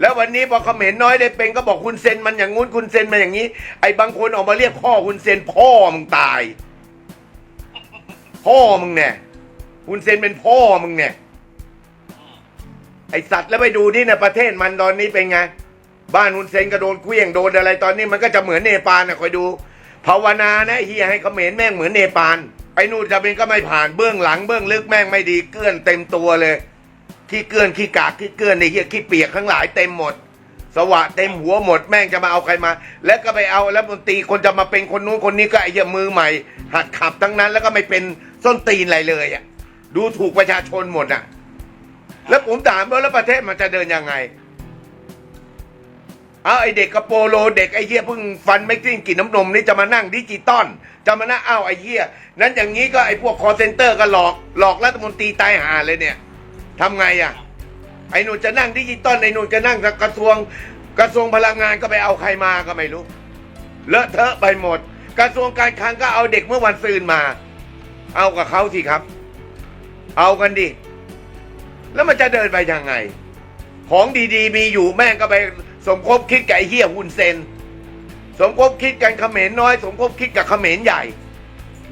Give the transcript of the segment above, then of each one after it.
แล้ววันนี้พอเขมรน้อยได้เป็นก็บอกคุณเซนมันอย่างงู้นคุณเซนมาอย่างนี้ ไอ้บางคนออกมาเรียกพ่อคุณเซนพ่อมึงตาย พ่อมึงเนี่ยคุณเซนเป็นพ่อมึงเนี่ย ไอสัตว์แล้วไปดูนี่นะประเทศมันตอนนี้เป็นไง บ้านคุณเซนก็โดนเคลี้ยงโดนอะไรตอนนี้มันก็จะเหมือนเนปาลนะคอยดูภาวนานะเฮียให้เขมรแม่งเหมือนเนปาลไอ้นู่นจะเป็นก็ไม่ผ่านเบื้องหลังเบื้องลึกแม่งไม่ดีเกลื่อนเต็มตัวเลย ขี้เกลื่อนขี้กากขี้เกลื่อนในเฮียขี้เปียกทั้งหลายเต็มหมด สวะเต็มหัวหมดแม่งจะมาเอาใครมา แล้วก็ไปเอาแล้วมนตรีคนจะมาเป็นคนนู้นคนนี้ก็ไอ้เหี้ยมือใหม่ หัดขับทั้งนั้นแล้วก็ไม่เป็นส้นตีนอะไรเลยอะดูถูกประชาชนหมดอะ แล้วผมถามว่าแล้วประเทศมันจะเดินยังไงเอาไอเด็กกระโปโลเด็กไอเหี้ยเพิ่งฟันไม่กิ้งกินน้ำนมนี่จะมานั่งดิจิตอลจะมานั่งอ้าวไอเหี้ยนั้นอย่างนี้ก็ไอพวกคอเซนเตอร์ก็หลอกหลอกรัฐมนตรีตายหาเลยเนี่ย ทำไงอะ ไอ้หนูจะนั่งดิจิตอลไอ้หนูจะนั่งกระทรวงกระทรวงพลังงานก็ไปเอาใครมาก็ไม่รู้ เลอะเทอะไปหมด กระทรวงการคลังก็เอาเด็กเมื่อวันซืนมา เอากับเขาสิครับ เอากันดิ แล้วมันจะเดินไปยังไง ของดีๆ มีอยู่แม่งก็ไปสมคบคิดกับไอ้เฮียหุนเซน สมคบคิดกันเขมรน้อย สมคบคิดกับเขมรใหญ่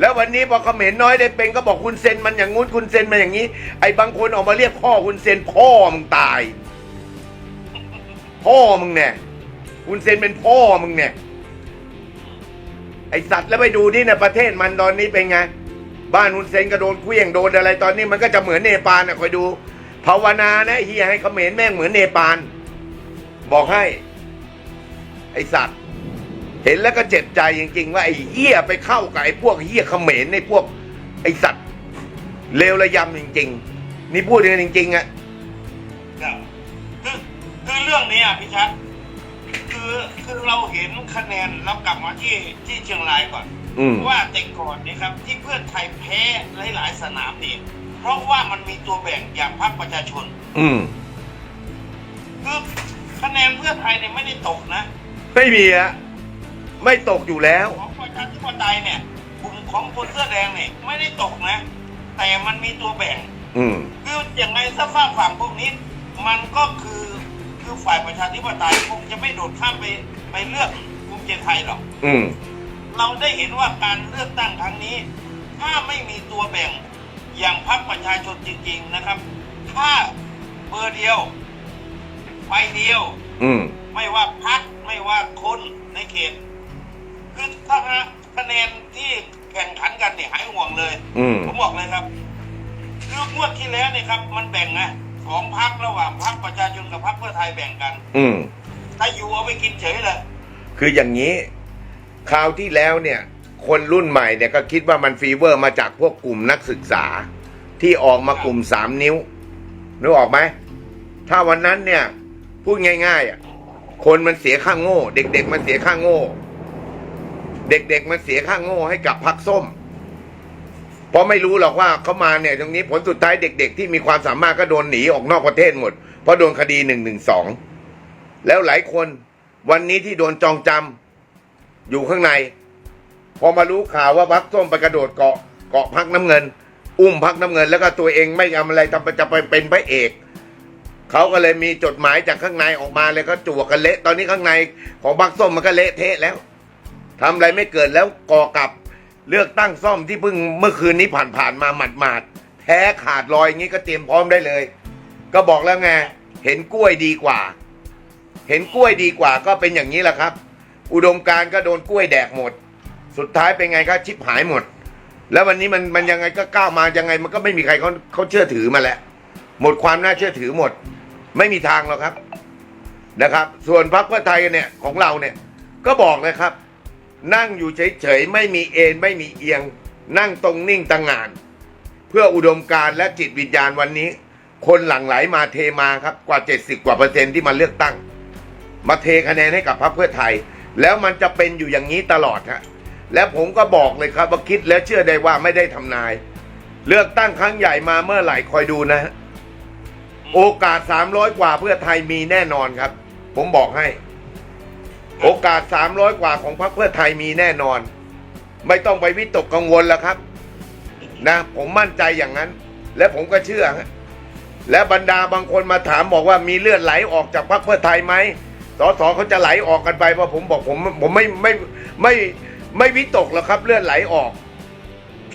แล้ววันนี้พอเขมรน้อยได้เป็นก็บอกคุณเซนมันอย่างงู้นคุณเซนมาอย่างนี้ ไอ้บางคนออกมาเรียกพ่อคุณเซนพ่อมึงตาย พ่อมึงเนี่ยคุณเซนเป็นพ่อมึงเนี่ย ไอสัตว์แล้วไปดูนี่นะประเทศมันตอนนี้เป็นไง บ้านคุณเซนก็โดนเคลี้ยงโดนอะไรตอนนี้มันก็จะเหมือนเนปาลนะคอยดูภาวนานะเฮียให้เขมรแม่งเหมือนเนปาลบอกให้ ไอสัตว์ เห็นแล้วก็เจ็บใจจริง ๆ ว่าไอ้เหี้ยไปเข้ากับไอ้พวกเหี้ยเขมรในพวกไอ้สัตว์เลวระยำจริง ๆ นี่พูดกันจริงๆอะครับคือคือเรื่องนี้อะพี่ชัดคือคือเราเห็นคะแนนเรากลับมาที่ที่เชียงรายก่อน อืมว่าแต่ก่อนนี่ครับ ที่เพื่อไทยแพ้หลายๆสนามนี่เพราะว่ามันมีตัวแบ่งอย่างพรรคประชาชน อืมคือคะแนนเพื่อไทยเนี่ยไม่ได้ตกนะ ไม่มีอะ ไม่ตกอยู่แล้ว ของประชาธิปไตยเนี่ยกลุ่มของคนเสื้อแดงเนี่ยไม่ได้ตกนะ แต่มันมีตัวแบ่ง อืม คืออย่างไรถ้าฝากฝั่งพวกนี้ มันก็คือคือฝ่ายประชาธิปไตยคงจะไม่โดดข้ามไปไปเลือกภูมิใจไทยหรอก อืม เราได้เห็นว่าการเลือกตั้งครั้งนี้ ถ้าไม่มีตัวแบ่งอย่างพรรคประชาชนจริง ๆนะครับ ถ้าเบอร์เดียวไฟเดียว อืม ไม่ว่าพักไม่ว่าคนในเขต คือถ้าคะแนนที่แข่งขันกันเนี่ยหายห่วงเลย อืม ผมบอกเลยครับคืองวดที่แล้วเนี่ยครับ มันแบ่งนะสองพักระหว่างพักประชาชนกับพักเพื่อไทยแบ่งกันอืม ถ้าอยู่เอาไปกินเฉยเลย คืออย่างนี้ คราวที่แล้วเนี่ย คนรุ่นใหม่เนี่ยก็คิดว่ามันฟีเวอร์มาจากพวกกลุ่มนักศึกษา ที่ออกมากลุ่มสามนิ้วนึกออกไหม ถ้าวันนั้นเนี่ย พูดง่าย ๆอะคนมันเสียข้างโง่ เด็ก ๆ มันเสียข้างโง่ เด็กๆมันเสียข้างโง่ให้กับพักส้ม เพราะไม่รู้หรอกว่าเขามาเนี่ยตรงนี้ผลสุดท้ายเด็ก ๆ ที่มีความสามารถก็โดนหนีออกนอกประเทศหมด เพราะโดนคดีหนึ่งหนึ่งสองแล้วหลายคนวันนี้ที่โดนจองจำอยู่ข้างใน พอมารู้ข่าวว่าพักส้มไปกระโดดเกาะเกาะพักน้ำเงิน อุ้มพักน้ำเงิน แล้วก็ตัวเองไม่ทำอะไรทำจะไปเป็นพระเอกเขาก็เลยมีจดหมายจากข้างในออกมาเลยก็จวกกันเละ ตอนนี้ข้างในของพักส้มมันก็เละเทะแล้ว ทำอะไรไม่เกิดแล้วก่อกับเลือกตั้งซ่อมที่เพิ่งเมื่อคืนนี้ผ่านๆมาหมาดๆแพ้ขาดลอยอย่างนี้ก็เตรียมพร้อมได้เลย ก็บอกแล้วไงเห็นกล้วยดีกว่า เห็นกล้วยดีกว่าก็เป็นอย่างนี้แหละครับ อุดมการก็โดนกล้วยแดกหมด สุดท้ายเป็นไงครับชิบหายหมด แล้ววันนี้มันมันยังไงก็ก้าวมายังไง มันก็ไม่มีใครเขาเขาเชื่อถือมาแล้วหมดความน่าเชื่อถือหมด ไม่มีทางหรอกครับนะครับ ส่วนพรรคเพื่อไทยเนี่ยของเราเนี่ยก็บอกเลยครับ นั่งอยู่เฉยๆไม่มีเอ็นไม่มีเอียง นั่งตรงนิ่งตั้งงาน เพื่ออุดมการณ์และจิตวิญญาณวันนี้ คนหลั่งไหลมาเทมาครับกว่า 70 กว่าเปอร์เซ็นต์ที่มาเลือกตั้ง มาเทคะแนนให้กับพรรคเพื่อไทย แล้วมันจะเป็นอยู่อย่างนี้ตลอดฮะและผมก็บอกเลยครับว่าคิดแล้วเชื่อได้ว่าไม่ได้ทำนาย เลือกตั้งครั้งใหญ่มาเมื่อไหร่คอยดูนะฮะโอกาส 300 กว่าเพื่อไทยมีแน่นอนครับ ผมบอกให้ โอกาส 300 กว่าของพรรคเพื่อไทยมีแน่นอน ไม่ต้องไปวิตกกังวลแล้วครับ นะผมมั่นใจอย่างนั้น และผมก็เชื่อ และบรรดาบางคนมาถามบอกว่ามีเลือดไหลออกจากพรรคเพื่อไทยไหมสสเขาจะไหลออกกันไปเพราะผมบอกผมผมไม่ไม่ไม่ไม่วิตกหรอกครับ เลือดไหลออก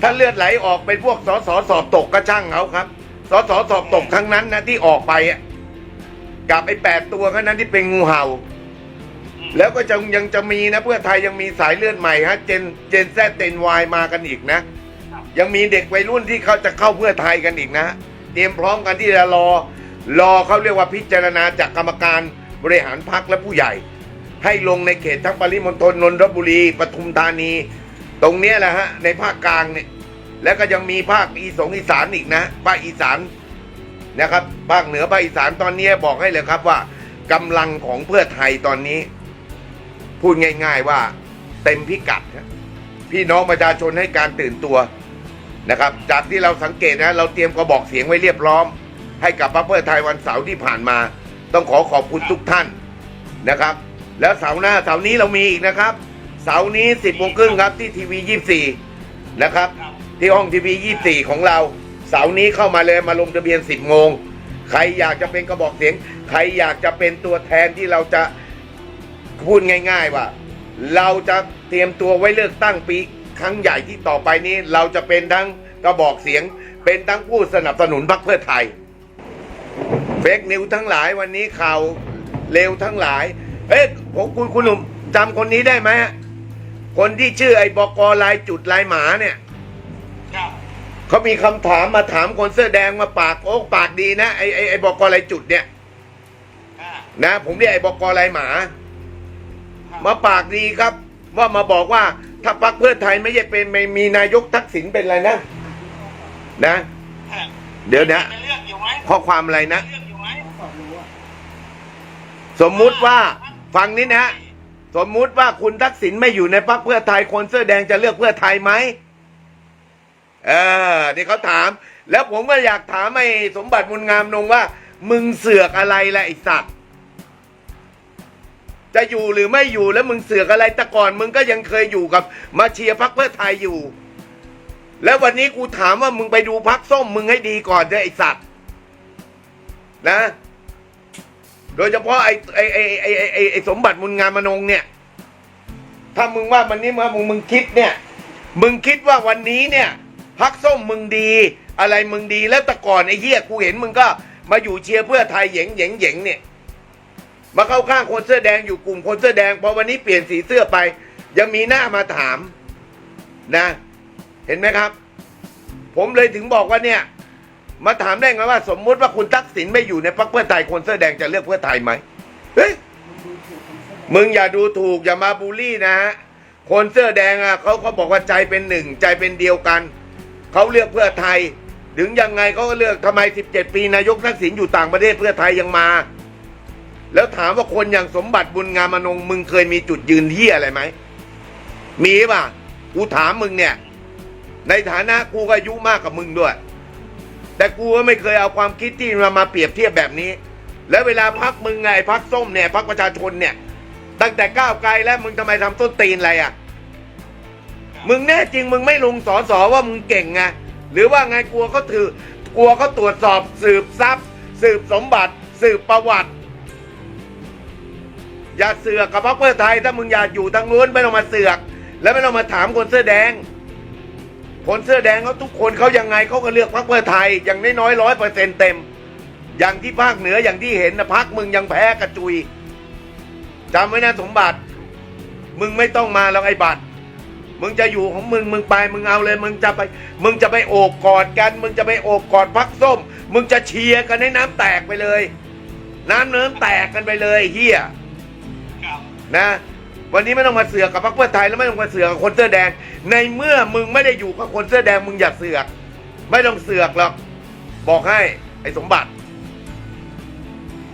ถ้าเลือดไหลออกเป็นพวกสสสอบตกก็ช่างเขาครับสสสอบตกทั้งนั้นนะที่ออกไปอะกับไอ้แปดตัวแค่นั้นที่เป็นงูเห่า แล้วก็จะยังจะมีนะเพื่อไทยยังมีสายเลือดใหม่ฮะเจนเจนแซดเจนวายมากันอีกนะ ยังมีเด็กวัยรุ่นที่เขาจะเข้าเพื่อไทยกันอีกนะ เตรียมพร้อมกันที่จะรอ รอเขาเรียกว่าพิจารณาจากกรรมการบริหารพักและผู้ใหญ่ ให้ลงในเขตทั้งปริมณฑลนนทบุรีปทุมธานี ตรงเนี้ยแหละฮะในภาคกลางเนี่ยแล้วก็ยังมีภาคอีสงอีสานอีกนะภาคอีสานนะครับภาคเหนือภาคอีสานตอนนี้บอกให้เลยครับว่ากำลังของเพื่อไทยตอนนี้ พูดง่าย ๆว่าเต็มพิกัดครับพี่น้องประชาชนให้การตื่นตัวนะครับ จากที่เราสังเกตนะเราเตรียมกระบอกเสียงไว้เรียบร้อม ให้กับพรรคเพื่อไทยวันเสาร์ที่ผ่านมา ต้องขอขอบคุณทุกท่านนะครับ แล้วเสาร์หน้าเสาร์นี้เรามีอีกนะครับ เสาร์นี้สิบโมงครึ่งครับที่ทีวียี่สี่นะครับครับที่ห้องทีวียี่สี่ของเรา เสาร์นี้เข้ามาเลยมาลงทะเบียนสิบโมงใครอยากจะเป็นกระบอกเสียง ใครอยากจะเป็นตัวแทนที่เราจะ พูดง่าย ๆ ว่า เราจะเตรียมตัวไว้เลือกตั้งปีครั้งใหญ่ที่ต่อไปนี้ เราจะเป็นทั้งกระบอกเสียง เป็นทั้งผู้สนับสนุนพรรคเพื่อไทยเฟกนิวทั้งหลายวันนี้ข่าวเร็วทั้งหลาย เอ๊ะผมคุณคุณหนุ่มจำคนนี้ได้ไหมคนที่ชื่อไอ้บกลายจุดลายหมาเนี่ยเขามีคำถามมาถามคนเสื้อแดงมาปากโอ๊กปากดีนะไอ้ไอ้ไอ้บกลายจุดเนี่ยนะผมเรียกไอ้บกลายหมา มาปากดีครับ ว่ามาบอกว่าถ้าพรรคเพื่อไทยไม่ใช่เป็นไม่มีนายกทักษิณเป็นอะไรนะนะ เดี๋ยวนะข้อความอะไรนะ สมมุติว่าฟังนี้นะสมมุติว่าคุณทักษิณไม่อยู่ในพรรคเพื่อไทยคนเสื้อแดงจะเลือกเพื่อไทยไหมเออนี่เขาถาม แล้วผมก็อยากถามไอ้สมบัติมุลงามนงว่า มึงเสือกอะไรล่ะไอ้สัตว์ จะอยู่หรือไม่อยู่แล้วมึงเสือกอะไรแต่ก่อนมึงก็ยังเคยอยู่กับ มาเชียร์พรรคเพื่อไทยอยู่ แล้ววันนี้กูถามว่ามึงไปดูพรรคส้มมึงให้ดีก่อนเถอะไอสัตว์นะ โดยเฉพาะไอ้ไอ้ไอ้ไอ้ไอ้ไอ้สมบัติมุลงามมนงเนี่ย ถ้ามึงว่ามันนี้มามึงมึงคิดเนี่ย มึงคิดว่าวันนี้เนี่ยพักส้มมึงดี อะไรมึงดีแล้วแต่ก่อนไอ้เหี้ยกูเห็นมึงก็มาอยู่เชียร์เพื่อไทยเหยงเหยงเหยงเนี่ย มาเข้าข้างคนเสื้อแดงอยู่กลุ่มคนเสื้อแดงพอวันนี้เปลี่ยนสีเสื้อไป ยังมีหน้ามาถามนะ เห็นไหมครับ ผมเลยถึงบอกว่าเนี่ย มาถามได้ไงว่า สมมุติว่าคุณทักษิณไม่อยู่ในพรรคเพื่อไทยคนเสื้อแดงจะเลือกเพื่อไทยไหมเฮ้ยมึงอย่าดูถูกอย่ามาบูลลี่นะฮะคนเสื้อแดงอะเขาเขาบอกว่าใจเป็นหนึ่งใจเป็นเดียวกันเขาเลือกเพื่อไทย ถึงยังไงเขาก็เลือกทำไม 17 ปีนายกทักษิณอยู่ต่างประเทศเพื่อไทยยังมา แล้วถามว่าคนอย่างสมบัติบุญงามอนงมึงเคยมีจุดยืนที่อะไรไหม มีป่ะ กูถามมึงเนี่ย ในฐานะกูก็อายุมากกว่ามึงด้วย แต่กูก็ไม่เคยเอาความคิดที่มามาเปรียบเทียบแบบนี้ แล้วเวลาพักมึงไงพักส้มเนี่ยพักประชาชนเนี่ย ตั้งแต่ก้าวไกลแล้วมึงทำไมทำต้นตีนอะไรอะ มึงแน่จริงมึงไม่ลงสอสอว่ามึงเก่งไงหรือว่าไงกลัวเขาถือกลัวเขาตรวจสอบสืบทรัพย์ สืบสมบัติ สืบประวัติ อย่าเสือกกับพรรคเพื่อไทย ถ้ามึงอยากอยู่ทางนู้นไม่ต้องมาเสือก แล้วไม่ต้องมาถามคนเสื้อแดง คนเสื้อแดงเขาทุกคนเขายังไงเขาก็เลือกพรรคเพื่อไทยอย่างน้อยร้อยเปอร์เซ็นเต็ม อย่างที่ภาคเหนืออย่างที่เห็นนะพักมึงยังแพ้กระจุยจำไว้นะสมบัติ มึงไม่ต้องมาแล้วไอ้บัตรมึงจะอยู่ของมึงมึงไปมึงเอาเลย มึงจะไป มึงจะไปโอบกอดกัน มึงจะไปโอบกอดพักส้ม มึงจะเชียร์กันให้น้ำแตกไปเลย น้ำเนิ้มแตกกันไปเลยเฮีย นะ วันนี้ไม่ต้องมาเสือกกับพรรคเพื่อไทยแล้วไม่ต้องมาเสือกกับคนเสื้อแดง ในเมื่อมึงไม่ได้อยู่กับคนเสื้อแดงมึงอย่าเสือก ไม่ต้องเสือกหรอกบอกให้ไอ้สมบัติ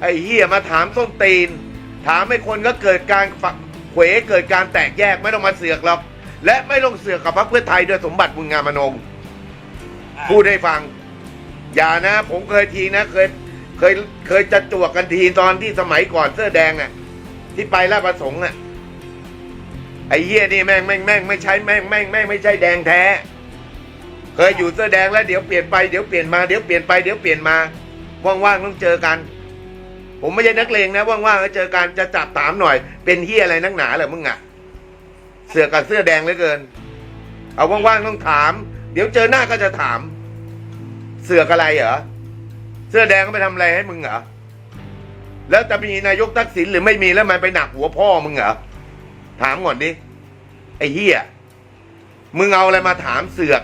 ไอ้เฮียมาถามส้นตีน ถามให้คนก็เกิดการฝักเขวเกิดการแตกแยกไม่ต้องมาเสือกหรอกและไม่ต้องเสือกกับพรรคเพื่อไทยด้วยสมบัติบุญงามมนงพูดให้ฟัง อย่านะ ผมเคยทีนะ เคยเคยเคยจะจวกกันทีตอนที่สมัยก่อนเสื้อแดงอะ ที่ไปราชประสงค์อะไอ้เหี้ยนี่แม่งแม่งแม่งไม่ใช่แม่งแม่งแม่งไม่ใช่แดงแท้ เคยอยู่เสื้อแดงแล้วเดี๋ยวเปลี่ยนไปเดี๋ยวเปลี่ยนมาเดี๋ยวเปลี่ยนไปเดี๋ยวเปลี่ยนมาว่างๆต้องเจอกัน ผมไม่ใช่นักเลงนะว่างๆก็เจอกันจะจับถามหน่อย เป็นเฮียอะไรนักหนาเหรอมึงอะเสือกกับเสื้อแดงเหลือเกิน เอาว่างๆต้องถาม เดี๋ยวเจอหน้าก็จะถาม เสือกอะไรเหรอเสื้อแดงก็ไปทำอะไรให้มึงเหรอ แล้วจะมีนายกทักษิณหรือไม่มีแล้วมันไปหนักหัวพ่อมึงเหรอถามก่อนดิไอ้เฮียมึงเอาอะไรมาถามเสือก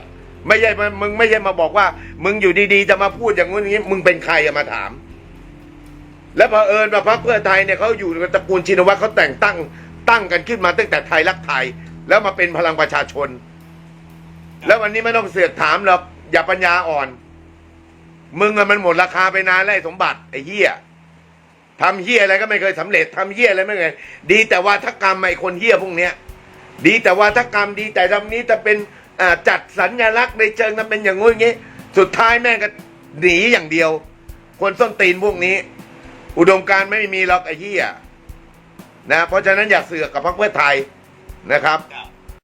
ไม่ใช่มึงไม่ใช่มาบอกว่า มึงอยู่ดีๆ จะมาพูดอย่างงู้นอย่างนี้ มึงเป็นใครอะมาถาม แล้วพอเอิญว่าพรรคเพื่อไทยเนี่ยเขาอยู่กับตระกูลชินวัตรเขาแต่งตั้ง ตั้งกันขึ้นมาตั้งแต่ไทยรักไทย แล้วมาเป็นพลังประชาชน แล้ววันนี้ไม่ต้องเสือกถามหรอกอย่าปัญญาอ่อน มึงอะมันหมดราคาไปนานแล้วไอ้สมบัติไอ้เหี้ย ทำเหี้ยอะไรก็ไม่เคยสำเร็จทำเหี้ยอะไรไม่เคยดีแต่ว่าทักรรมไอ้คนเหี้ยพวกเนี้ย ดีแต่ว่าทักรรมดีแต่ทำนี้จะเป็นจัดสัญลักษณ์ในเชิงนั้นเป็นอย่างงู้อย่างงี้สุดท้ายแม่ก็หนีอย่างเดียว คนส้นตีนพวกนี้ อุดมการไม่มีหรอกไอ้เหี้ยนะเพราะฉะนั้นอย่าเสือกกับพรรคเพื่อไทยนะครับครับ